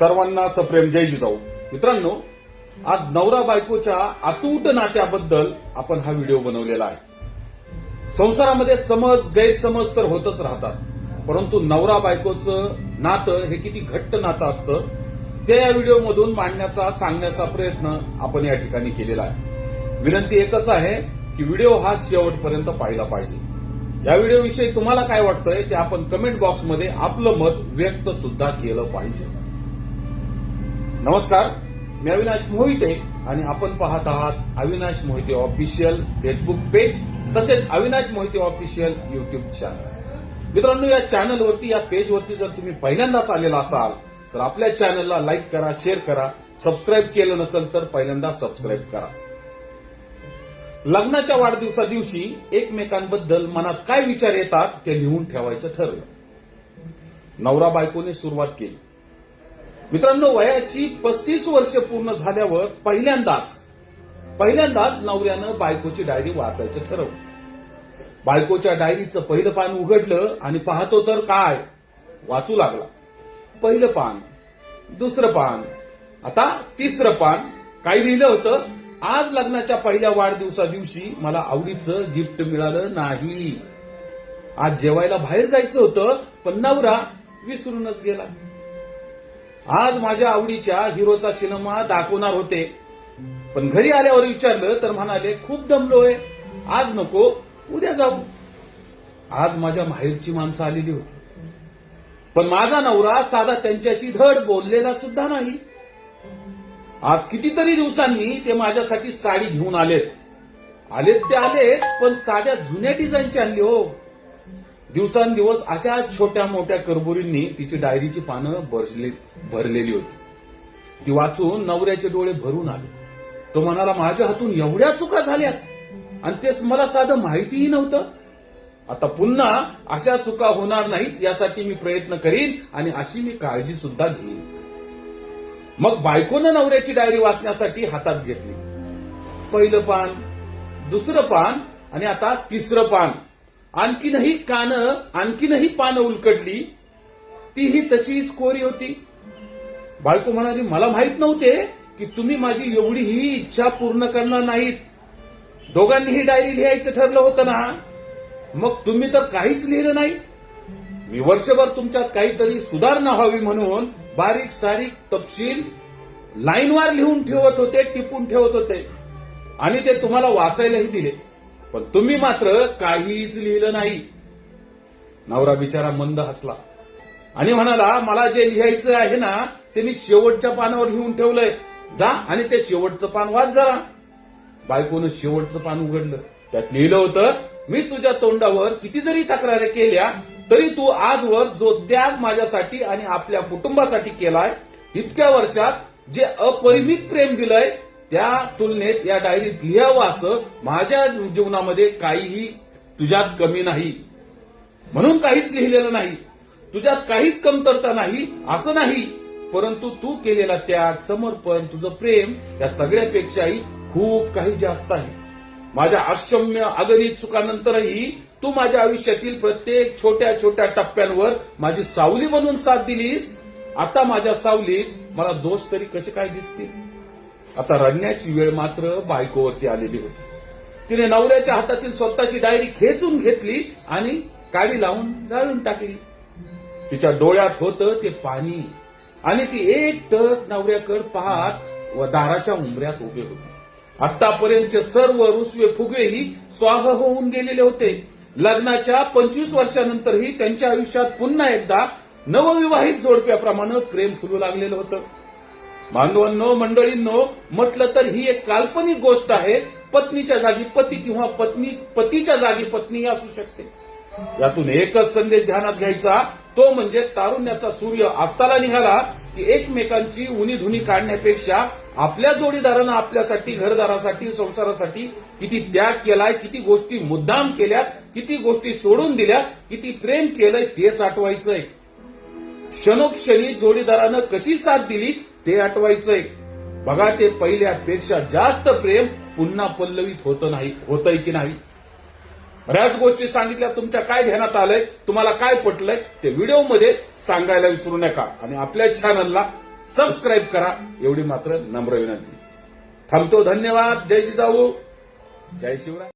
सर्वांना सप्रेम जय जिजाऊ. मित्रांनो आज नवरा बायकोच्या अतूट नात्याबद्दल आपण हा व्हिडिओ बनवलेला आहे. संसारामध्ये समज गैरसमज तर होतच राहतात. परंतु नवरा बायकोचं नातं हे किती घट्ट नातं असतं ते या व्हिडिओमधून मांडण्याचा सांगण्याचा प्रयत्न आपण या ठिकाणी केलेला आहे. विनंती एकच आहे की व्हिडिओ हा शेवटपर्यंत पाहिला पाहिजे. या व्हिडिओविषयी तुम्हाला काय वाटतंय ते आपण कमेंट बॉक्समध्ये आपलं मत व्यक्त सुद्धा केलं पाहिजे. नमस्कार मी अविनाश मोहिते आणि आपण पाहत आहात Avinash Mohite official Facebook page तसेच Avinash Mohite official YouTube channel. मित्रांनो या चॅनलवरती या पेजवरती जर तुम्ही पहिल्यांदाच आलेला असाल तर आपल्या चॅनलला लाईक करा शेअर करा सबस्क्राईब केलं नसेल तर पहिल्यांदा सबस्क्राईब करा. लग्नाच्या वाढदिवसा दिवशी एकमेकांबद्दल मनात काय विचार येतात ते लिहून ठेवायचं ठरलं. नवरा बायकोने सुरुवात केली. मित्रांनो वयाची पस्तीस वर्ष पूर्ण झाल्यावर पहिल्यांदाच पहिल्यांदाच नवऱ्यानं बायकोची डायरी वाचायचं ठरवलं. बायकोच्या डायरीचं पहिलं पान उघडलं आणि पाहतो तर काय? वाचू लागला. पहिलं पान दुसरं पान आता तिसरं पान काय लिहिलं होतं. आज लग्नाच्या पहिल्या वाढदिवसा दिवशी मला आवडीचं गिफ्ट मिळालं नाही. आज जेवायला बाहेर जायचं होतं पण नवरा विसरूनच गेला. आज माझ्या आवडीच्या हिरोचा सिनेमा दाखवणार होते. पण घरी आल्यावर विचारलं तर म्हणाले खूप दमलोय. आज नको उद्या जाऊ. आज माझ्या माहेरची माणसं आलेली होती. पण माझा नवरा साधा त्यांच्याशी धड बोललेला सुद्धा नाही. आज कितीतरी दिवसांनी ते माझ्यासाठी साडी घेऊन आलेत. आलेत ते आलेत पण साध्या जुन्या डिझाईनची आणली हो. दिवसांदिवस अशा छोट्या मोठ्या करबुरींनी तिची डायरीची पानं भरलेली होती. ती वाचून नवऱ्याचे डोळे भरून आले. तो म्हणाला माझ्या हातून एवढ्या चुका झाल्या? आणि तेच मला साधं माहितीही नव्हतं? आता पुन्हा अशा चुका होणार नाहीत यासाठी मी प्रयत्न करीन आणि अशी मी काळजी सुद्धा घेईन. मग बायकोनं नवऱ्याची डायरी वाचण्यासाठी हातात घेतली. पहिलं पान दुसरं पान आणि आता तिसरं पान. आणखीनही कानं आणखीनही पानं उलकडली तीही तशीच कोरी होती. बाळको म्हणाली मला माहीत नव्हते की तुम्ही माझी एवढी ही इच्छा पूर्ण करणार नाहीत. दोघांनीही डायरी लिहायचं ठरलं होतं ना? मग तुम्ही तर काहीच लिहिलं नाही. मी वर्षभर तुमच्यात काहीतरी सुधारणा व्हावी म्हणून बारीक सारीक तपशील लाईनवार लिहून ठेवत होते टिपून ठेवत होते. आणि ते तुम्हाला वाचायलाही दिले. पण तुम्ही मात्र काहीच लिहिलं नाही. नवरा बिचारा मंद हसला. आणि म्हणाला मला जे लिहायचं आहे ना ते मी शेवटच्या पानावर लिहून ठेवलंय. जा आणि ते शेवटचं पान वाच जरा. बायकोनं शेवटचं पान उघडलं. त्यात लिहिलं होतं मी तुझ्या तोंडावर किती जरी तक्रारी केल्या तरी तू आजवर जो त्याग माझ्यासाठी आणि आपल्या कुटुंबासाठी केलाय इतक्या वर्षात जे अपरिमित प्रेम दिलंय त्या तुलनेत या डायरीत लिहावं असं माझ्या जीवनामध्ये काहीही तुझ्यात कमी नाही. म्हणून काहीच लिहिलेलं नाही. तुझ्यात काहीच कमतरता नाही असं नाही. परंतु तू केलेला त्याग समर्पण तुझं प्रेम या सगळ्यापेक्षाही खूप काही जास्त आहे. माझ्या अक्षम्य अगणित चुकानंतरही तू माझ्या आयुष्यातील प्रत्येक छोट्या छोट्या टप्प्यांवर माझी सावली बनवून साथ दिलीस. आता माझ्या सावलीत मला दोष तरी कसे काय दिसतील? आता रडण्याची वेळ मात्र बायकोवरती आलेली होती. तिने नवऱ्याच्या हातातील स्वतःची डायरी खेचून घेतली आणि काडी लावून जाळून टाकली. तिच्या डोळ्यात होतं ते पाणी आणि ती एक टक नवऱ्याकड पाहत व दाराच्या उंबऱ्यात उभे होते. आतापर्यंतचे सर्व रुसवे फुगवेही स्वाह होऊन गेलेले होते. लग्नाच्या पंचवीस वर्षानंतरही त्यांच्या आयुष्यात पुन्हा एकदा नवविवाहित जोडप्याप्रमाणे प्रेम फुलू लागलेलं होतं. बांधवांनो मंडळींनो म्हटलं तर ही एक काल्पनिक गोष्ट आहे. पत्नीच्या जागी पती किंवा पत्नी पतीच्या जागी पत्नी असू शकते. यातून एकच संदेश ध्यानात घ्यायचा. तो म्हणजे तारुण्याचा सूर्य अस्ताला निघाला की एकमेकांची उनी धुनी काढण्यापेक्षा आपल्या जोडीदारानं आपल्यासाठी घरदारासाठी संसारासाठी किती त्याग केलाय किती गोष्टी मुद्दाम केल्या किती गोष्टी सोडून दिल्या किती प्रेम केलंय तेच आठवायचंय क्षणोक्षणी जोडीदारानं कशी साथ दिली? ते आठवायचंय बघा ते पहिल्यापेक्षा जास्त प्रेम पुन्हा पल्लवित होत नाही होतंय की नाही? बऱ्याच गोष्टी सांगितल्या तुमच्या काय ध्यानात आलंय तुम्हाला काय पटलंय ते व्हिडिओमध्ये सांगायला विसरू नका. आणि आपल्या चॅनलला सबस्क्राईब करा एवढी मात्र नम्र विनंती. थांबतो धन्यवाद. जय जिजाऊ. जय शिवराय.